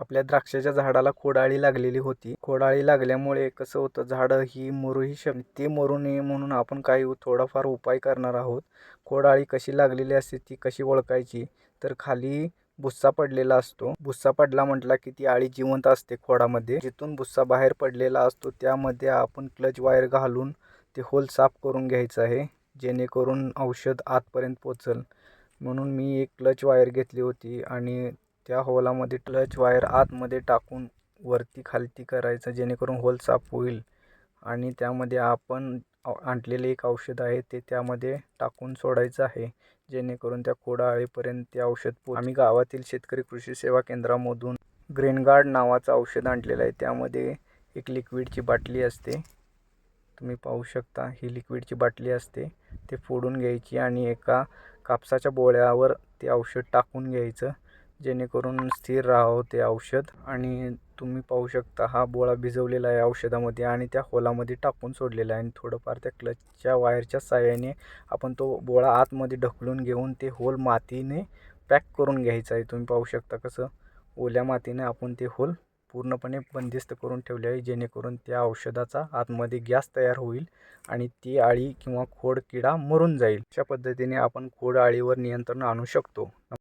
आपल्या द्राक्षाच्या झाडाला खोडाळी लागलेली होती. खोडाळी लागल्यामुळे कसं होतं झाडं ही मरू ही शक ती मरू नये म्हणून आपण काही थोडाफार उपाय करणार आहोत. खोडाळी कशी लागलेली असते ती कशी ओळखायची? तर खाली भुस्सा पडलेला असतो. भुस्सा पडला म्हटला की ती आळी जिवंत असते खोडामध्ये. जिथून भुस्सा बाहेर पडलेला असतो त्यामध्ये आपण क्लच वायर घालून ते होल साफ करून घ्यायचं आहे. जेणेकरून औषध आतपर्यंत पोचल. म्हणून मी एक क्लच वायर घेतली होती आणि त्या होलामध्ये क्लच वायर आतमध्ये टाकून वरती खालती करायचं जेणेकरून होल साफ होईल. आणि त्यामध्ये आपण आणलेले एक औषध आहे ते त्यामध्ये टाकून सोडायचं आहे जेणेकरून त्या खोडाळीपर्यंत ते औषध पो आम्ही गावातील शेतकरी कृषी सेवा केंद्रामधून ग्रेनगार्ड नावाचं औषध आणलेलं आहे. त्यामध्ये एक लिक्विडची बाटली असते. तुम्ही पाहू शकता ही लिक्विडची बाटली असते. ते फोडून घ्यायची आणि एका कापसाच्या बोळ्यावर ते औषध टाकून घ्यायचं. जेणेकरून स्थिर राहावं ते औषध. आणि तुम्ही पाहू शकता हा बोळा भिजवलेला आहे औषधामध्ये आणि त्या होलामध्ये टाकून सोडलेला आहे. आणि थोडंफार त्या क्लचच्या वायरच्या साह्याने आपण तो बोळा आतमध्ये ढकलून घेऊन ते होल मातीने पॅक करून घ्यायचं आहे. तुम्ही पाहू शकता कसं ओल्या मातीने आपण ते होल पूर्णपणे बंदिस्त करून ठेवले आहे जेणेकरून त्या औषधाचा आतमध्ये गॅस तयार होईल आणि ती आळी किंवा खोड किडा मरून जाईल. अशा पद्धतीने आपण खोड आळीवर नियंत्रण आणू शकतो.